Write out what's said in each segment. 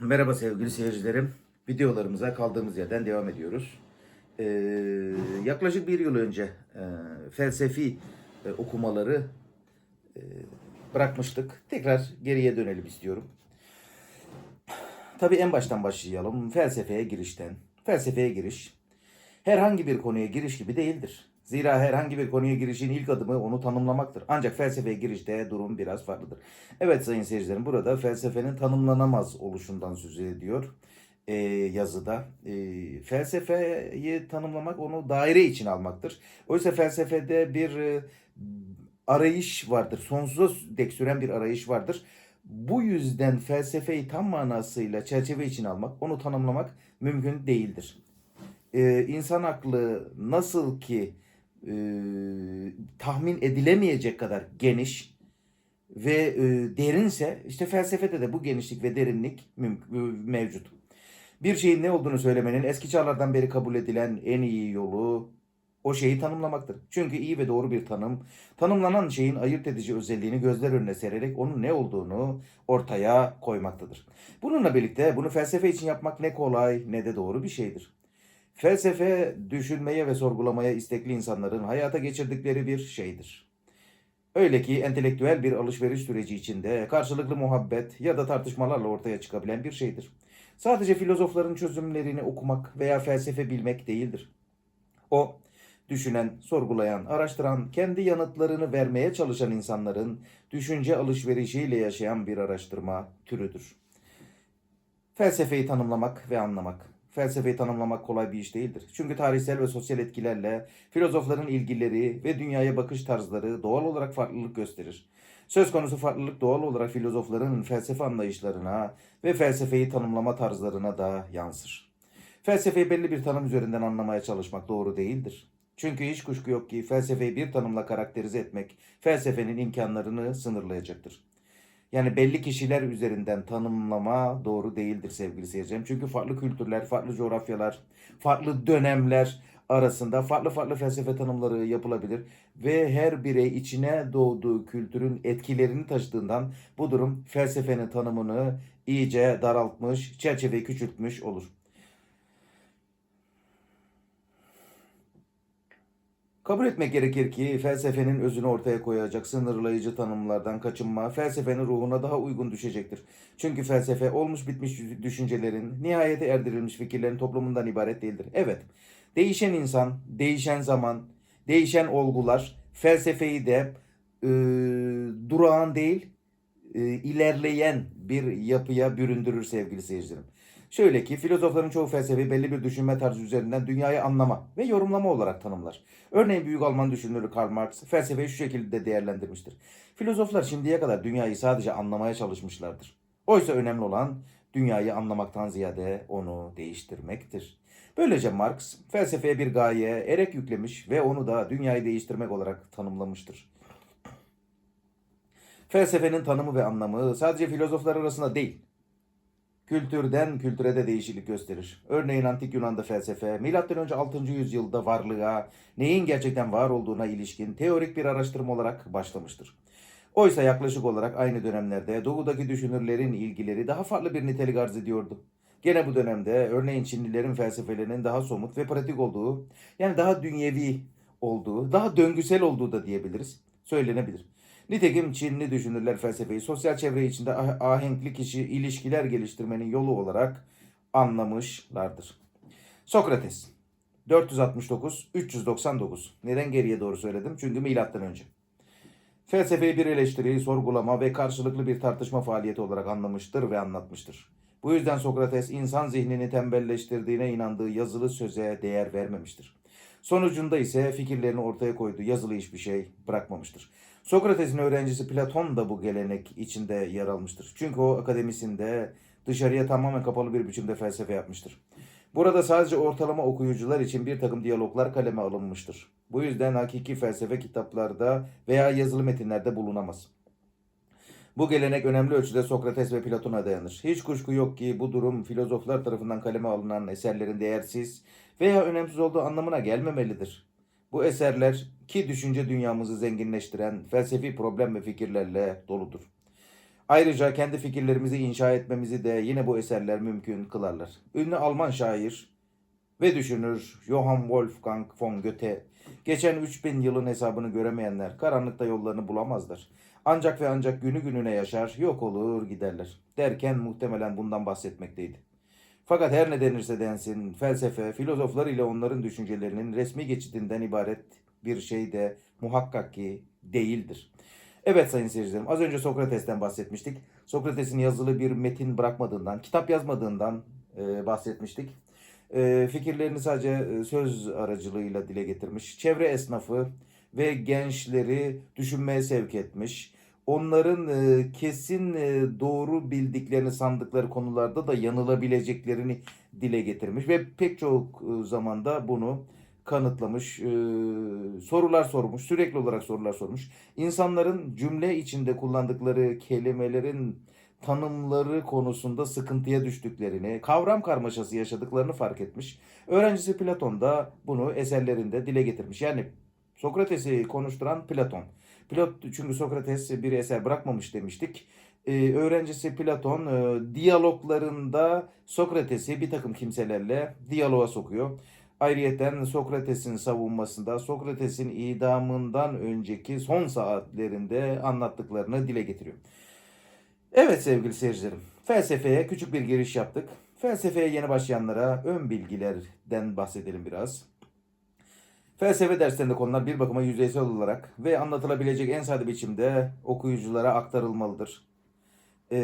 Merhaba sevgili seyircilerim. Videolarımıza kaldığımız yerden devam ediyoruz. Ee, yaklaşık bir yıl önce e, felsefi e, okumaları e, bırakmıştık. Tekrar geriye dönelim istiyorum. Tabii en baştan başlayalım. Felsefeye girişten. Felsefeye giriş herhangi bir konuya giriş gibi değildir. Zira herhangi bir konuya girişin ilk adımı onu tanımlamaktır. Ancak felsefeye girişte durum biraz farklıdır. Evet sayın seyircilerim burada felsefenin tanımlanamaz oluşundan söz ediyor e, yazıda. E, felsefeyi tanımlamak onu daire için almaktır. Oysa felsefede bir e, arayış vardır. Sonsuza dek süren bir arayış vardır. Bu yüzden felsefeyi tam manasıyla çerçeve için almak, onu tanımlamak mümkün değildir e, insan aklı nasıl ki e, tahmin edilemeyecek kadar geniş ve e, derinse işte felsefede de bu genişlik ve derinlik müm- mevcut. Bir şeyin ne olduğunu söylemenin eski çağlardan beri kabul edilen en iyi yolu o şeyi tanımlamaktır. Çünkü iyi ve doğru bir tanım, tanımlanan şeyin ayırt edici özelliğini gözler önüne sererek onun ne olduğunu ortaya koymaktadır. Bununla birlikte bunu felsefe için yapmak ne kolay ne de doğru bir şeydir. Felsefe düşünmeye ve sorgulamaya istekli insanların hayata geçirdikleri bir şeydir. Öyle ki entelektüel bir alışveriş süreci içinde karşılıklı muhabbet ya da tartışmalarla ortaya çıkabilen bir şeydir. Sadece filozofların çözümlerini okumak veya felsefe bilmek değildir. O, düşünen, sorgulayan, araştıran, kendi yanıtlarını vermeye çalışan insanların düşünce alışverişiyle yaşayan bir araştırma türüdür. Felsefeyi tanımlamak ve anlamak. Felsefeyi tanımlamak kolay bir iş değildir. Çünkü tarihsel ve sosyal etkilerle filozofların ilgileri ve dünyaya bakış tarzları doğal olarak farklılık gösterir. Söz konusu farklılık doğal olarak filozofların felsefe anlayışlarına ve felsefeyi tanımlama tarzlarına da yansır. Felsefeyi belli bir tanım üzerinden anlamaya çalışmak doğru değildir. Çünkü hiç kuşku yok ki felsefeyi bir tanımla karakterize etmek felsefenin imkanlarını sınırlayacaktır. Yani belli kişiler üzerinden tanımlama doğru değildir sevgili seyircilerim. Çünkü farklı kültürler, farklı coğrafyalar, farklı dönemler arasında farklı farklı felsefe tanımları yapılabilir ve her birey içine doğduğu kültürün etkilerini taşıdığından bu durum felsefenin tanımını iyice daraltmış, çerçeveyi küçültmüş olur. Kabul etmek gerekir ki felsefenin özünü ortaya koyacak sınırlayıcı tanımlardan kaçınma felsefenin ruhuna daha uygun düşecektir. Çünkü felsefe olmuş bitmiş düşüncelerin, nihayete erdirilmiş fikirlerin toplumundan ibaret değildir. Evet, değişen insan, değişen zaman, değişen olgular felsefeyi de e, durağan değil, e, ilerleyen bir yapıya büründürür sevgili seyircilerim. Şöyle ki filozofların çoğu felsefeyi belli bir düşünme tarzı üzerinden dünyayı anlama ve yorumlama olarak tanımlar. Örneğin büyük Alman düşünürü Karl Marx felsefeyi şu şekilde değerlendirmiştir. Filozoflar şimdiye kadar dünyayı sadece anlamaya çalışmışlardır. Oysa önemli olan dünyayı anlamaktan ziyade onu değiştirmektir. Böylece Marx felsefeye bir gaye, erek yüklemiş ve onu da dünyayı değiştirmek olarak tanımlamıştır. Felsefenin tanımı ve anlamı sadece filozoflar arasında değil, kültürden kültüre de değişiklik gösterir. Örneğin antik Yunan'da felsefe, M.Ö. 6. yüzyılda varlığa, neyin gerçekten var olduğuna ilişkin teorik bir araştırma olarak başlamıştır. Oysa yaklaşık olarak aynı dönemlerde doğudaki düşünürlerin ilgileri daha farklı bir nitelik arz ediyordu. Gene bu dönemde örneğin Çinlilerin felsefelerinin daha somut ve pratik olduğu, yani daha dünyevi olduğu, daha döngüsel olduğu da diyebiliriz, söylenebilir. Nitekim Çinli düşünürler felsefeyi sosyal çevre içinde ah- ahenkli kişi ilişkiler geliştirmenin yolu olarak anlamışlardır. Sokrates 469-399 Neden geriye doğru söyledim? Çünkü milattan önce. Felsefeyi bir eleştiri, sorgulama ve karşılıklı bir tartışma faaliyeti olarak anlamıştır ve anlatmıştır. Bu yüzden Sokrates insan zihnini tembelleştirdiğine inandığı yazılı söze değer vermemiştir. Sonucunda ise fikirlerini ortaya koyduğu yazılı hiçbir şey bırakmamıştır. Sokrates'in öğrencisi Platon da bu gelenek içinde yer almıştır. Çünkü o akademisinde dışarıya tamamen kapalı bir biçimde felsefe yapmıştır. Burada sadece ortalama okuyucular için bir takım diyaloglar kaleme alınmıştır. Bu yüzden hakiki felsefe kitaplarda veya yazılı metinlerde bulunamaz. Bu gelenek önemli ölçüde Sokrates ve Platon'a dayanır. Hiç kuşku yok ki bu durum filozoflar tarafından kaleme alınan eserlerin değersiz veya önemsiz olduğu anlamına gelmemelidir. Bu eserler ki düşünce dünyamızı zenginleştiren felsefi problem ve fikirlerle doludur. Ayrıca kendi fikirlerimizi inşa etmemizi de yine bu eserler mümkün kılarlar. Ünlü Alman şair ve düşünür Johann Wolfgang von Goethe geçen 3000 yılın hesabını göremeyenler karanlıkta yollarını bulamazlar. Ancak ve ancak günü gününe yaşar, yok olur giderler. Derken muhtemelen bundan bahsetmekteydi. Fakat her ne denirse densin, felsefe, filozoflar ile onların düşüncelerinin resmi geçitinden ibaret bir şey de muhakkak ki değildir. Evet sayın seyircilerim, az önce Sokrates'ten bahsetmiştik. Sokrates'in yazılı bir metin bırakmadığından, kitap yazmadığından e, bahsetmiştik. E, fikirlerini sadece e, söz aracılığıyla dile getirmiş. Çevre esnafı ve gençleri düşünmeye sevk etmiş. Onların kesin doğru bildiklerini sandıkları konularda da yanılabileceklerini dile getirmiş ve pek çok zamanda bunu kanıtlamış, sorular sormuş, sürekli olarak sorular sormuş. İnsanların cümle içinde kullandıkları kelimelerin tanımları konusunda sıkıntıya düştüklerini, kavram karmaşası yaşadıklarını fark etmiş. Öğrencisi Platon da bunu eserlerinde dile getirmiş. Yani Sokrates'i konuşturan Platon. Pilot çünkü Sokrates bir eser bırakmamış demiştik. Ee, öğrencisi Platon e, diyaloglarında Sokrates'i bir takım kimselerle diyaloğa sokuyor. Ayrıyeten Sokrates'in savunmasında Sokrates'in idamından önceki son saatlerinde anlattıklarını dile getiriyor. Evet sevgili seyircilerim, felsefeye küçük bir giriş yaptık. Felsefeye yeni başlayanlara ön bilgilerden bahsedelim biraz. Felsefe derslerinde konular bir bakıma yüzeysel olarak ve anlatılabilecek en sade biçimde okuyuculara aktarılmalıdır. Ee,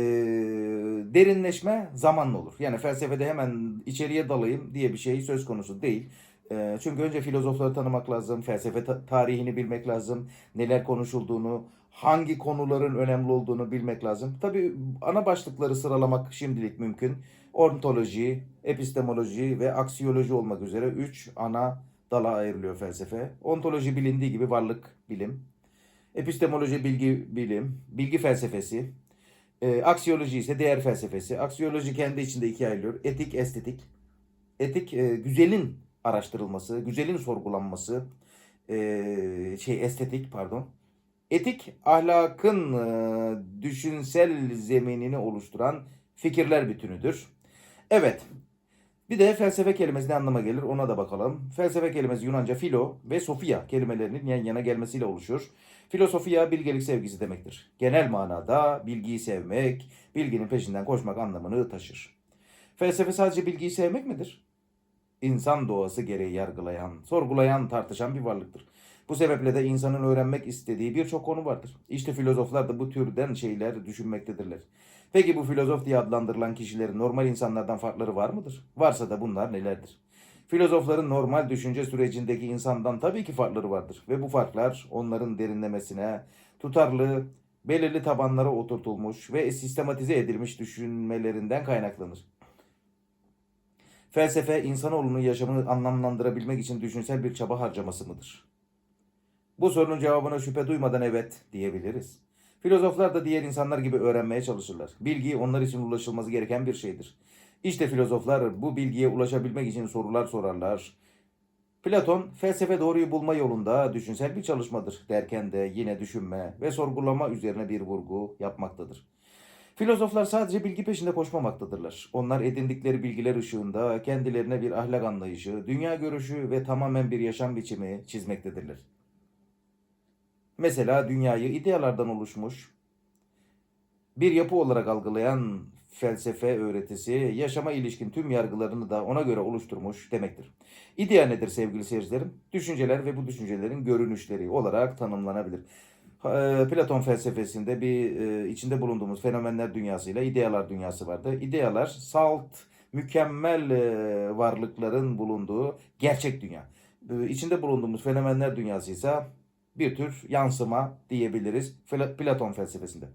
derinleşme zamanla olur. Yani felsefede hemen içeriye dalayım diye bir şey söz konusu değil. Ee, çünkü önce filozofları tanımak lazım, felsefe ta- tarihini bilmek lazım, neler konuşulduğunu, hangi konuların önemli olduğunu bilmek lazım. Tabii ana başlıkları sıralamak şimdilik mümkün. Ontoloji, epistemoloji ve aksiyoloji olmak üzere 3 ana dala ayrılıyor felsefe. Ontoloji bilindiği gibi varlık bilim. Epistemoloji bilgi bilim, bilgi felsefesi. E, aksiyoloji ise değer felsefesi. Aksiyoloji kendi içinde ikiye ayrılıyor. Etik, estetik. Etik e, güzelin araştırılması, güzelin sorgulanması, e, şey estetik pardon. Etik ahlakın e, düşünsel zeminini oluşturan fikirler bütünüdür. Evet, bir de felsefe kelimesi ne anlama gelir ona da bakalım. Felsefe kelimesi Yunanca filo ve sofia kelimelerinin yan yana gelmesiyle oluşur. Filosofia bilgelik sevgisi demektir. Genel manada bilgiyi sevmek, bilginin peşinden koşmak anlamını taşır. Felsefe sadece bilgiyi sevmek midir? İnsan doğası gereği yargılayan, sorgulayan, tartışan bir varlıktır. Bu sebeple de insanın öğrenmek istediği birçok konu vardır. İşte filozoflar da bu türden şeyler düşünmektedirler. Peki bu filozof diye adlandırılan kişilerin normal insanlardan farkları var mıdır? Varsa da bunlar nelerdir? Filozofların normal düşünce sürecindeki insandan tabii ki farkları vardır ve bu farklar onların derinlemesine, tutarlı, belirli tabanlara oturtulmuş ve sistematize edilmiş düşünmelerinden kaynaklanır. Felsefe insanoğlunun yaşamını anlamlandırabilmek için düşünsel bir çaba harcaması mıdır? Bu sorunun cevabına şüphe duymadan evet diyebiliriz. Filozoflar da diğer insanlar gibi öğrenmeye çalışırlar. Bilgi onlar için ulaşılması gereken bir şeydir. İşte filozoflar bu bilgiye ulaşabilmek için sorular sorarlar. Platon felsefe doğruyu bulma yolunda düşünsel bir çalışmadır derken de yine düşünme ve sorgulama üzerine bir vurgu yapmaktadır. Filozoflar sadece bilgi peşinde koşmamaktadırlar. Onlar edindikleri bilgiler ışığında kendilerine bir ahlak anlayışı, dünya görüşü ve tamamen bir yaşam biçimi çizmektedirler. Mesela dünyayı idealardan oluşmuş bir yapı olarak algılayan felsefe öğretisi yaşama ilişkin tüm yargılarını da ona göre oluşturmuş demektir. İdea nedir sevgili seyircilerim? Düşünceler ve bu düşüncelerin görünüşleri olarak tanımlanabilir. Eee, Platon felsefesinde bir e, içinde bulunduğumuz fenomenler dünyasıyla idealar dünyası vardı. İdealar salt, mükemmel e, varlıkların bulunduğu gerçek dünya. E, İçinde bulunduğumuz fenomenler dünyası ise bir tür yansıma diyebiliriz Platon felsefesinde.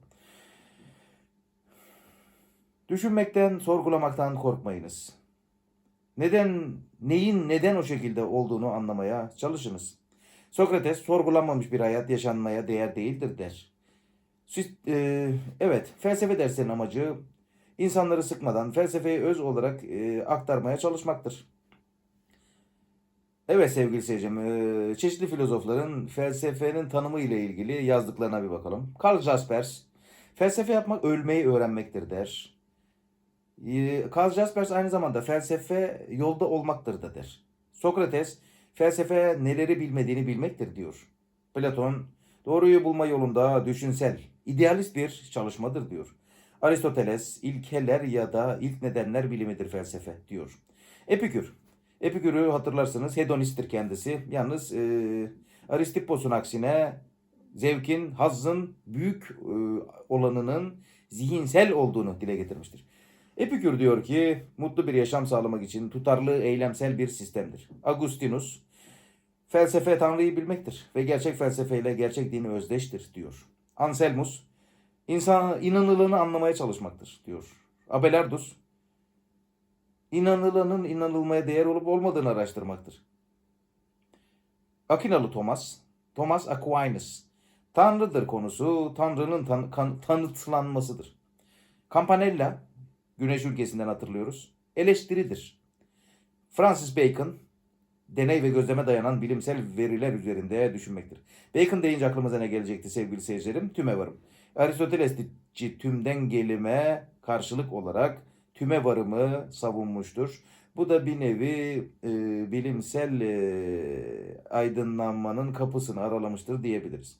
Düşünmekten, sorgulamaktan korkmayınız. Neden, neyin neden o şekilde olduğunu anlamaya çalışınız. Sokrates sorgulanmamış bir hayat yaşanmaya değer değildir der. E, evet, felsefe derslerinin amacı insanları sıkmadan felsefeyi öz olarak e, aktarmaya çalışmaktır. Evet sevgili seyircim, e, çeşitli filozofların felsefenin tanımı ile ilgili yazdıklarına bir bakalım. Karl Jaspers, Felsefe yapmak ölmeyi öğrenmektir der. Ee, Karl Jaspers aynı zamanda felsefe yolda olmaktır da der. Sokrates felsefe neleri bilmediğini bilmektir diyor. Platon doğruyu bulma yolunda düşünsel, idealist bir çalışmadır diyor. Aristoteles ilkeler ya da ilk nedenler bilimidir felsefe diyor. Epikür. Epikür'ü hatırlarsınız hedonisttir kendisi. Yalnız e, Aristippos'un aksine zevkin, hazzın büyük e, olanının zihinsel olduğunu dile getirmiştir. Epikür diyor ki mutlu bir yaşam sağlamak için tutarlı eylemsel bir sistemdir. Agustinus felsefe Tanrı'yı bilmektir ve gerçek felsefeyle gerçek dini özdeştir diyor. Anselmus insan inanılanı anlamaya çalışmaktır diyor. Abelardus inanılanın inanılmaya değer olup olmadığını araştırmaktır. Akinalı Thomas, Thomas Aquinas, Tanrı'dır konusu, Tanrı'nın tan- kan- tanıtlanmasıdır. Campanella, Güneş ülkesinden hatırlıyoruz, eleştiridir. Francis Bacon, deney ve gözleme dayanan bilimsel veriler üzerinde düşünmektir. Bacon deyince aklımıza ne gelecekti sevgili seyircilerim? Tüme varım. Aristotelesçi tümden gelime karşılık olarak tüme varımı savunmuştur. Bu da bir nevi e, bilimsel e, aydınlanmanın kapısını aralamıştır diyebiliriz.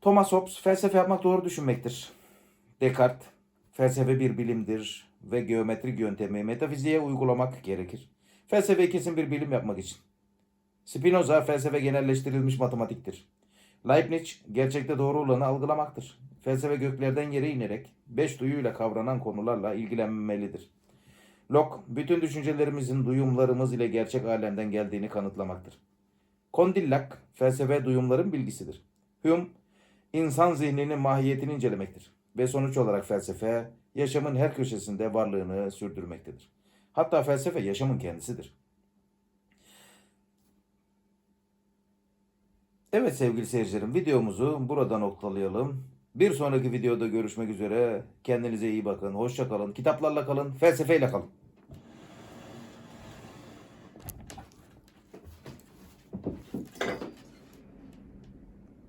Thomas Hobbes felsefe yapmak doğru düşünmektir. Descartes felsefe bir bilimdir ve geometrik yöntemi metafiziğe uygulamak gerekir. Felsefe kesin bir bilim yapmak için. Spinoza felsefe genelleştirilmiş matematiktir. Leibniz gerçekte doğru olanı algılamaktır. Felsefe göklerden yere inerek beş duyuyla kavranan konularla ilgilenmelidir. Locke bütün düşüncelerimizin duyumlarımız ile gerçek alemden geldiğini kanıtlamaktır. Condillac felsefe duyumların bilgisidir. Hume insan zihninin mahiyetini incelemektir ve sonuç olarak felsefe yaşamın her köşesinde varlığını sürdürmektedir. Hatta felsefe yaşamın kendisidir. Evet sevgili seyircilerim videomuzu burada noktalayalım. Bir sonraki videoda görüşmek üzere. Kendinize iyi bakın. Hoşça kalın. Kitaplarla kalın. Felsefeyle kalın.